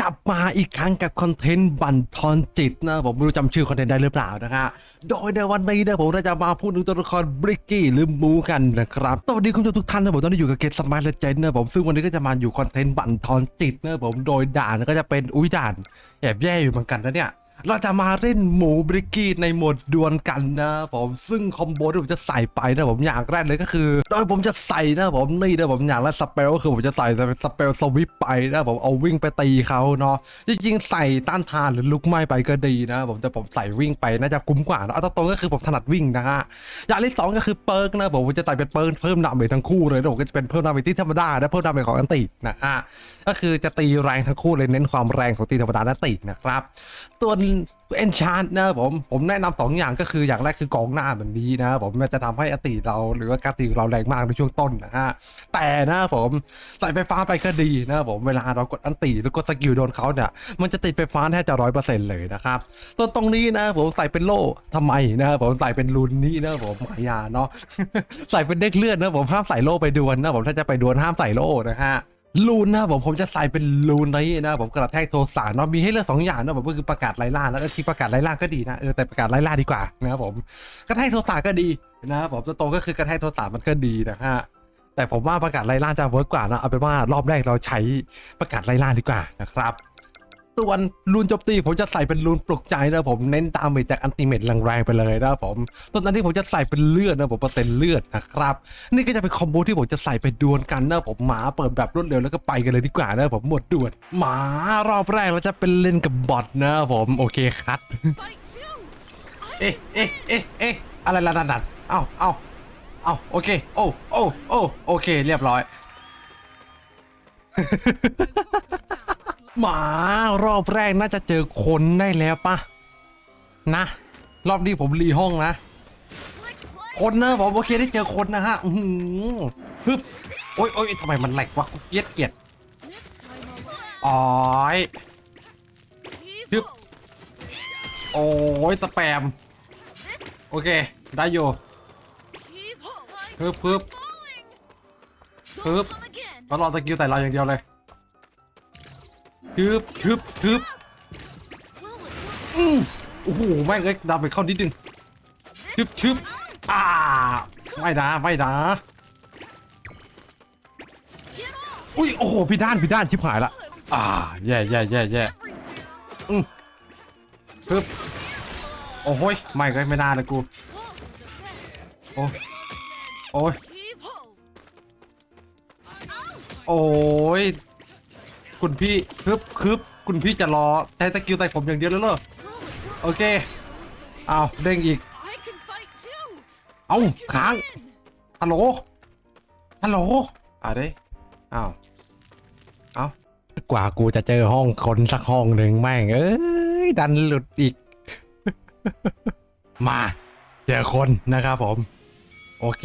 กลับมาอีกครั้งกับคอนเทนต์บันทอนจิตนะผมไม่รู้จำชื่อคอนเทนต์ได้หรือเปล่านะฮะโดยในวันนี้นะผมจะมาพูดถึงตัวละครบริกกี้หรือมูกันนะครับสวัสดีคุณผู้ชมทุกท่านนะผมตอนนี้อยู่กับเกตสมาร์ทเลเจนนะผมซึ่งวันนี้ก็จะมาอยู่คอนเทนต์บันทอนจิตนะผมโดยด่านก็จะเป็นอุ้ยด่านแอบแย่อยู่เหมือนกันนะเนี่ย เราจะมาเล่นหมูบริกกี้ในโหมดดวลกันนะผมซึ่งคอมโบที่ผมจะใส่ไปนะผมอย่างแรกเลยก็คือ โดยผมจะใส่นะผมนี่นะผมอย่างแรกสเปลก็คือผมจะใส่สเปลสวิปไปนะผมเอาวิ่งไปตีเขาเนาะจริงๆใส่ต้านทานหรือลุกไหม้ไปก็ดีนะผมแต่ผมใส่วิ่งไปน่าจะคุ้มกว่านะเอาตรงก็คือผมถนัดวิ่งนะฮะอย่างที่สองก็คือเปิร์กนะผมผมจะใส่เป็นเปิร์กเพิ่มดาเมจทั้งคู่เลยนะผมก็จะเป็นเพิ่มดาเมจที่ธรรมดาและเพิ่มดาเมจของอันตินะฮะ ก็คือจะตีแรงทั้งคู่เลยเน้นความแรงของตีธรรมดาและตินะครับส่วเอนชานนะผมผมแนะนำสองอย่างก็คืออย่างแรกคือกองหน้าแบบนี้นะผมมันจะทำให้อติเราหรือว่าการตีเราแรงมากในช่วงต้นนะฮะแต่นะผมใส่ไฟฟ้าไปก็ดีนะผมเวลาเรากดอันติหรือกดสกิลโดนเขาเนี่ยมันจะติดไฟฟ้าแทบจะร้อยเปอร์เซ็นต์เลยนะครับส่วนตรงนี้นะผมใส่เป็นโล่ทำไมนะผมใส่เป็นรูนนี้นะผมหมายาเนาะใส่เป็นเด็กเลือดนะผมห้ามใส่โล่ไปดวลนะผมถ้าจะไปดวลห้ามใส่โล่นะฮะ ลูนนะผมผมจะใส่เป็นลูนนี้นะผมกระแทกโทสารเนาะมีให้เลือกสองอย่างเนาะผมก็คือประกาศไล่ล่าแล้วก็ที่ประกาศไล่ล่าก็ดีนะเออแต่ประกาศไล่ล่าดีกว่านะครับผมกระแทกโทสารก็ดีนะครับผมตรงๆก็คือกระแทกโทสารมันก็ดีนะฮะแต่ผมว่าประกาศไล่ล่าจะเวิร์กกว่านะเอาเป็นว่ารอบแรกเราใช้ประกาศไล่ล่าดีกว่านะครับ ส่วนลูนโจมตีผมจะใส่เป็นลูนปลุกใจนะผมเน้นตามเมจากอันติเมตแรงๆไปเลยนะผมต้นนั้นที่ผมจะใส่เป็นเลือดนะผมเปอร์เซ็นต์เลือดนะครับนี่ก็จะเป็นคอมโบที่ผมจะใส่ไปดวลกันนะผมหมาเปิดแบบรวดเร็วแล้วก็ไปกันเลยดีกว่านะผมหมดด่วลหมารอบแรกเราจะเป็นเล่นกับบอทนะผมโอเคครับเอ๊ะเอ๊ะเอ๊ะเอ๊ะอะไรล่ะดันนั่นเอ้าเอ้าเอ้าโอเคโอ้โอ้โอ้โอเคเรียบร้อย หมารอบแรกน่าจะเจอคนได้แล้วปะนะ รอบนี้ผมรีห้องนะ คนนะผมโอเคได้เจอคนนะฮะ อือหือฮึบโอ๊ยโอ๊ยทำไมมันแหลกวะเกลียดเกลียดอ๋อย keep Yep. hope. โอ้ยสแปม โอเค ได้อยู่ keep hope. I'm ฮึบฮึบ falling. Yep. Don't come again. เรารอสกิลใส่เราอย่างเดียวเลย ฮึบฮึบฮึบอือโอ้โหแม่งเอ้ยดำไปเข้านิดนึงชึบชึบอ่าไม่นะไม่นะอุ้ยโอ้โหพี่ด้านพี่ด้านชิบหายละอ่าแย่แย่แย่แย่อืมฮึบโอ้โหยไม่ก็ไม่น่าเลยกูโอ้โอ้ยโอ้ย คุณพี่ฮึบฮึบคุณพี่จะรอใช้สกิลใส่ผมอย่างเดียวเลยเหรอโอเคเอาเด้งอีก เอาค้างฮัลโหลฮัลโหลอะเด้อ้าวเอากว่ากูจะเจอห้องคนสักห้องหนึ่งแม่งเอ้ยดันหลุดอีก มาเจอคนนะครับผม โอเค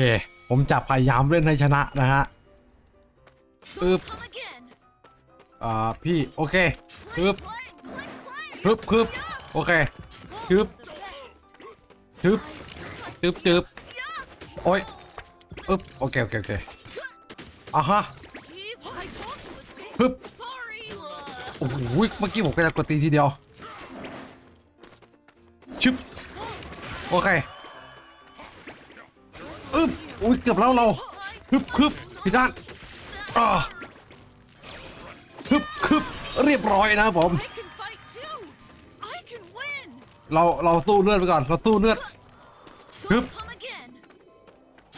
ผมจะพยายามเล่นให้ชนะนะฮะ Don't Oop. อ่าพี่โอเคฮึบฮึบฮึบโอเคฮึบฮึบฮึบฮึบโอ้ยอึบโอเคโอเคโอเคอะฮะฮึบโอ้โหเมื่อกี้ผมก็จะกดตีทีเดียวชึบโอเคอึบอุ้ยเกือบแล้วเราฮึบฮึบพี่ด้านอ่า เรียบร้อยนะครับผม I can fight too. I can win. เราเราสู้เลือดไปก่อนเราสู้เลือด Don't Oop. come again.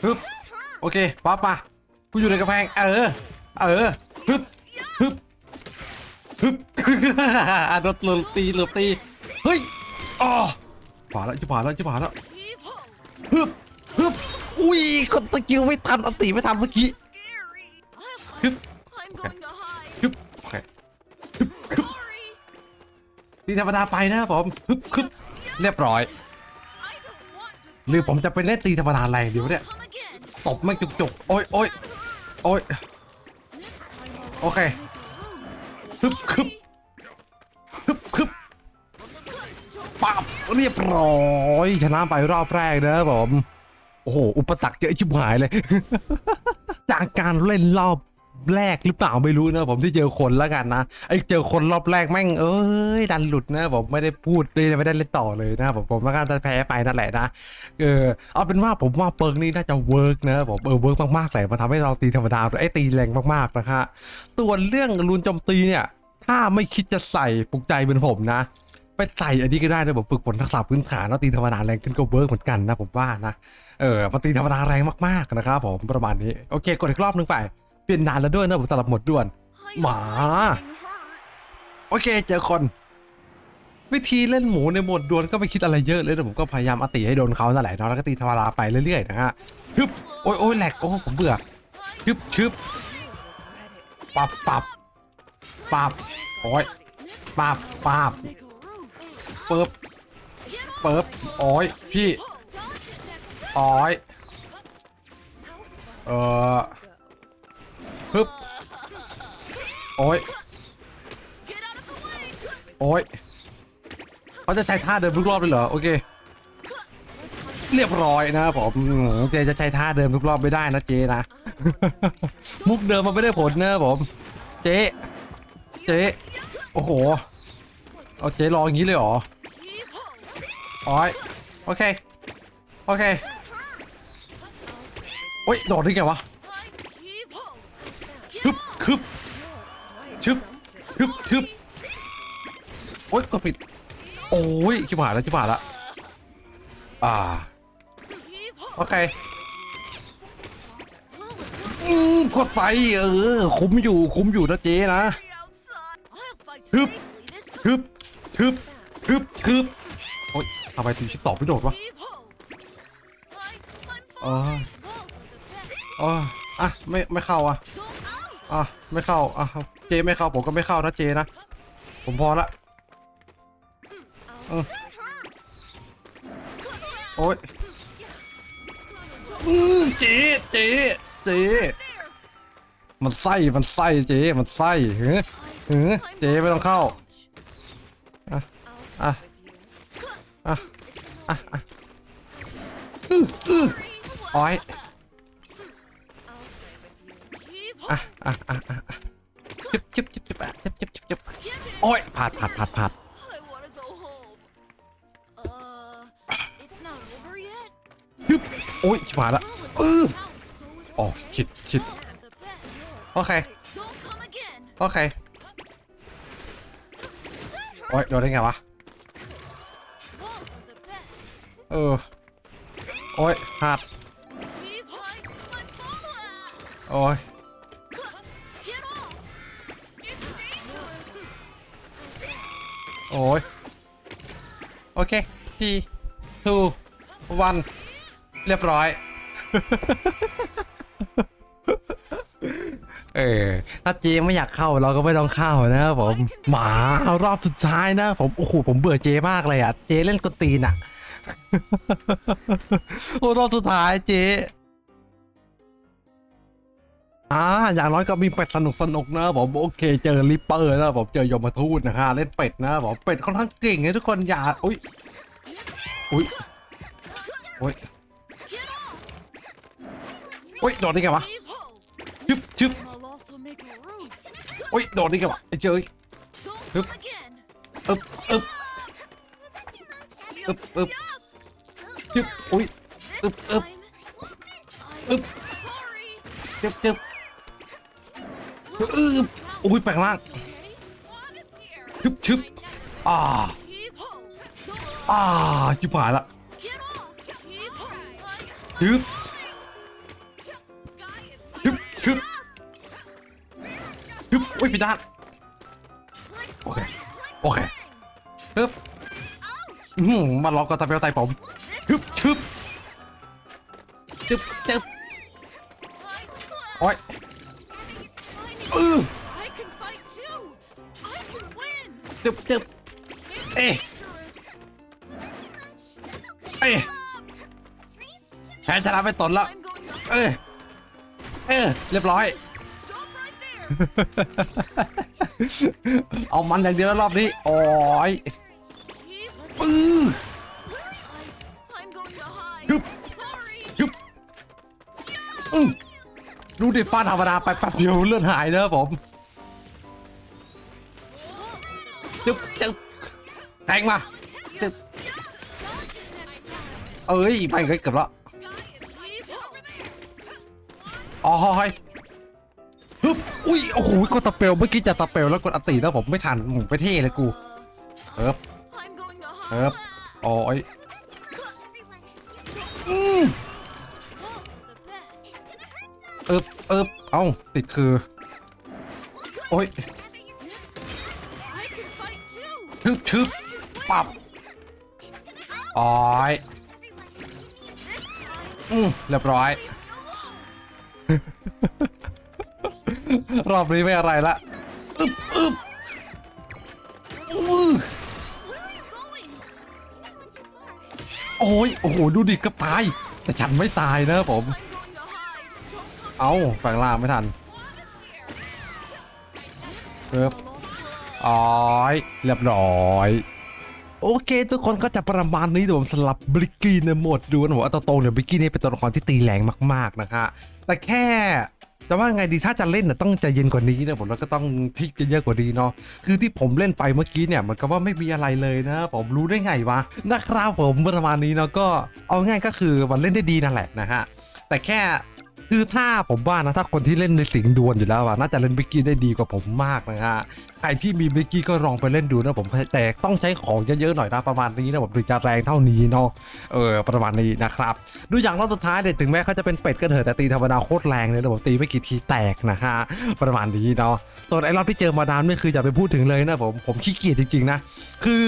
ฮึบ That hurt. โอเคป้าป่ะกูอยู่ในกระแพงเออเออฮึบฮึบฮึบรถหลบตีหลบตีเฮ้ยอ๋อผ่านแล้วจะผ่านแล้วจะผ่านแล้ว Keep hope. ฮึบฮึบอุ้ยกดสกิลไม่ทันอันติไม่ทันเมื่อกี้ ธรรมดาไปนะครับผมฮึบฮึบเรียบร้อย หรือผมจะไปเล่นตีธรรมดาแรเดี๋ยวเนี่ยตบไม่งจุกโอ้ยโอ้ยโอ้ยโอเคฮึบฮึบฮึบฮึบปับเรียบร้อยชนะไปรอบแรกนะครับผมโอ้โห อุปสรรคเยอะชิบหายเลย จากการเล่นรอบ แรกหรือเปล่าไม่รู้นะผมที่เจอคนแล้วกันนะไอ้เจอคนรอบแรกแม่งเอ้ยดันหลุดนะผมไม่ได้พูดเลยไม่ได้เล่นต่อเลยนะผมผมก็จะแพ้ไปนั่นแหละนะเออเอาเป็นว่าผมว่าเปิร์กนี้น่าจะเวิร์กนะผมเออเวิร์กมากๆเลยมันทำให้เราตีธรรมดาไอ้ตีแรงมากๆนะฮะส่วนเรื่องรูนโจมตีเนี่ยถ้าไม่คิดจะใส่ปลุกใจเป็นผมนะไปใส่อันนี้ก็ได้นะผมฝึกฝนทักษะพื้นฐานแล้วตีธรรมดาแรงขึ้นก็เวิร์กเหมือนกันนะผมว่านะเออมาตีธรรมดาแรงมากๆนะครับผมประมาณนี้โอเคกดอีกรอบหนึงไป เปลี่ยนนานแล้วด้วยนะผมสลับหมดด่วน I Ma. am getting hurt. โอเค เจอคน วิธีเล่นหมูในโหมดดวลก็ไม่คิดอะไรเยอะเลยนะผมก็พยายามอติให้โดนเขานั่นแหละเนาะแล้วก็ตีธรรมดาไปเรื่อยๆนะฮะฮึบโอ้ยโอ้ยแหลกโอ้ผมเบื่อชึบชึบปับปับปับโอ้ยปับปับ Make a roof. เปิบ Get off. เปิบโอ้ยพี่ Oh, dodge it next. โอ้ยเออ ฮึบโอ้ยโอ้ยเขาจะใช้ท่าเดิมทุกรอบเลยเหรอ โอเค เรียบร้อยนะครับผมอืมเจจะใช้ท่าเดิมทุกรอบไม่ได้นะเจนะ มุกเดิมมันไม่ได้ผลนะครับผม เจ เจ โอ้โห เอาเจรออย่างนี้เลยเหรอโอ้ยโอเค โอเค โอ้ย โดดได้ไงวะ คึบคึบชึบคึบโอ๊ยกดผิด โอ้ยชิบหายแล้วชิบหายล้วอ่า โอเคอืมกดไป เออ คุ้มอยู่ คุ้มอยู่นะเจ๊นะ Be outside. I'll fight Hup. safely this time. ทึบทึบทึบทึบโอ๊ยทำไมถึงชิดตอบไม่โดดวะ Keep hold. I, I'm Uh. falling. Balls are the best. อ๋ออะ ไม่ ไม่เข้าอะ อะไม่เข้าอะเจไม่เข้าผมก็ไม่เข้านะเจนะผมพอละโอ๊ยอือเจเจเจมันไส้มันไส้เจมันไส้เฮ้ยเอเจไม่ต้องเข้าอะอะอะอะอ้อย อะอะอะจุ๊บจุ๊บจุ๊บจุ๊บอะจุ๊บจุ๊บจุ๊บจุ๊บโอ้ยผาดผาดผาดผาดจุ๊บโอ้ยผาดละเออโอ้ชิดชิดโอเคโอเคโอ้ยโดนได้ไงวะเออโอ้ยพลาดโอ้ย โอ้ย โอเคทีทูวันเรียบร้อย เออ ถ้าเจไม่อยากเข้าเราก็ไม่ต้องเข้านะครับผม หมารอบสุดท้ายนะผม โอ้โห ผมเบื่อเจมากเลยอะ เจเล่นกตีนอะ โอ้รอบสุดท้ายเจ อ่าอย่างน้อยก็มีเป็ดสนุกสนุกนะผมโอเค เจอริปเปอร์นะผมเจอยมทูตนะฮะเล่นเป็ดนะผมเป็ดค่อนข้างเก่งนะทุกคนอย่าอุ้ยอุ้ยอุ้ยอุ้ยโดดได้ไงวะ Keep hold. ชึบชึบอุ้ยโดดได้ไงวะไอ้เจ้ย Don't Hup. come again. อึบอึบ Up, up. Yes. ชึบอุ้ย This Up, up. time. Up. I'm sorry. จึบจึ๊บ โออุ้ยแปลกร่างชึบชึบอ่าอ่าจิผ่านละชึบชึบชึบชึบอุ้ยพี่ด้านโอเคโอเคฮึบอืมมาล็อกกับตาเปลไตผมชึบชึบชึบชึบโอ้ย จึบจึบ It's Eh. dangerous. เอ้ยแพ้ชนะไปตนละเออเออเรียบร้อย เอามันอย่างเดียวรอบนี้โอ้ยปื้อ I'm going to hide. Hup. Sorry. ชึบอืมดูดิฟาธรรมดาไปแป๊บเดียวเลือดหายนะผม จึ๊บจึ๊บแทงมาจึ๊บเอ้ยไปเกือบแล้วอ๋อเฮ้ยฮึบอุ้ยโอ้โหกดสเปลเมื่อกี้จะสเปลแล้วกดอัตติแล้วผมไม่ทันหมุนไปเท่เลยกูเอิบเอิบ hide. โอ้ยอืมเอิบเอิบเอ้าติดคือ โอ้ย ชึบชึบปับโอ้ยอืมเรียบร้อย รอบนี้ไม่อะไรละอึบอึบอือโอ้ยโอ้โห ดูดิกับตาย แต่ฉันไม่ตายนะผม เอาแฝงล่าไม่ทันเอิบ อ้อย เรียบร้อยโอเค ทุกคนก็จะประมาณนี้แต่ผมสลับบริกกี้ในโหมดดูนะผมเอาตรงๆเนี่ยบริกกี้นี่เป็นตัวละครที่ตีแรงมากๆนะฮะแต่แค่จะว่าไงดีถ้าจะเล่นน่ะต้องใจเย็นกว่านี้นะผมแล้วก็ต้องทิกเยอะๆกว่านี้เนาะคือที่ผมเล่นไปเมื่อกี้เนี่ยมันก็ว่าไม่มีอะไรเลยนะ ผมรู้ได้ไงวะนะครับผมประมาณนี้เนาะก็เอาง่ายก็คือมันเล่นได้ดีนั่นแหละนะฮะแต่แค่ คือถ้าผมว่านะถ้าคนที่เล่นในสิงดวลอยู่แล้วอะน่าจะเล่นบิกกี้ได้ดีกว่าผมมากนะฮะใครที่มีบิกกี้ก็ลองไปเล่นดูนะผมแต่ต้องใช้ของเยอะๆหน่อยนะประมาณนี้นะผมถึงจะแรงเท่านี้เนาะเออประมาณนี้นะครับดูอย่างรอบสุดท้ายเนี่ยถึงแม้เขาจะเป็นเป็ดก็เถอะแต่ตีธรรมดาโคตรแรงเลยนะผมตีไม่กี่ทีแตกนะฮะประมาณนี้เนาะส่วนไอ้รอบที่เจอมาดามนี่คืออย่าไปพูดถึงเลยนะผมผมขี้เกียจจริงๆนะคือ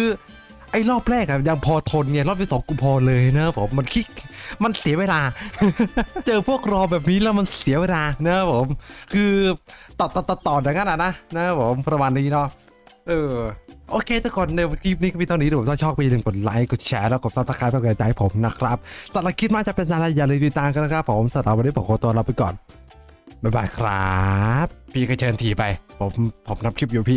ไอ้รอบแรกอะยังพอทนไงรอบที่สองกูพอเลยนะผมมันคิกมันเสียเวลา เจอพวกรอแบบนี้แล้วมันเสียเวลานะผมคือต่อต่อต่อต่ออย่างนั้นอะนะนะผมประมาณนี้เนาะเออโอเคทุกคนในคลิปนี้ก็มีเท่านี้ถ้าผมชอบก็อย่าลืมกดไลค์กดแชร์แล้วกดซับสไครป์เพื่อเป็นกำลังใจให้ผมนะครับสำหรับคลิปมาจะเป็นอะไรอย่าลืมติดตามกันนะครับผมสำหรับวันนี้ผมขอตัวลาไปก่อนบ๊ายบายครับ พี่ก็เชิญทีไป ผมผมทำคลิปอยู่พี่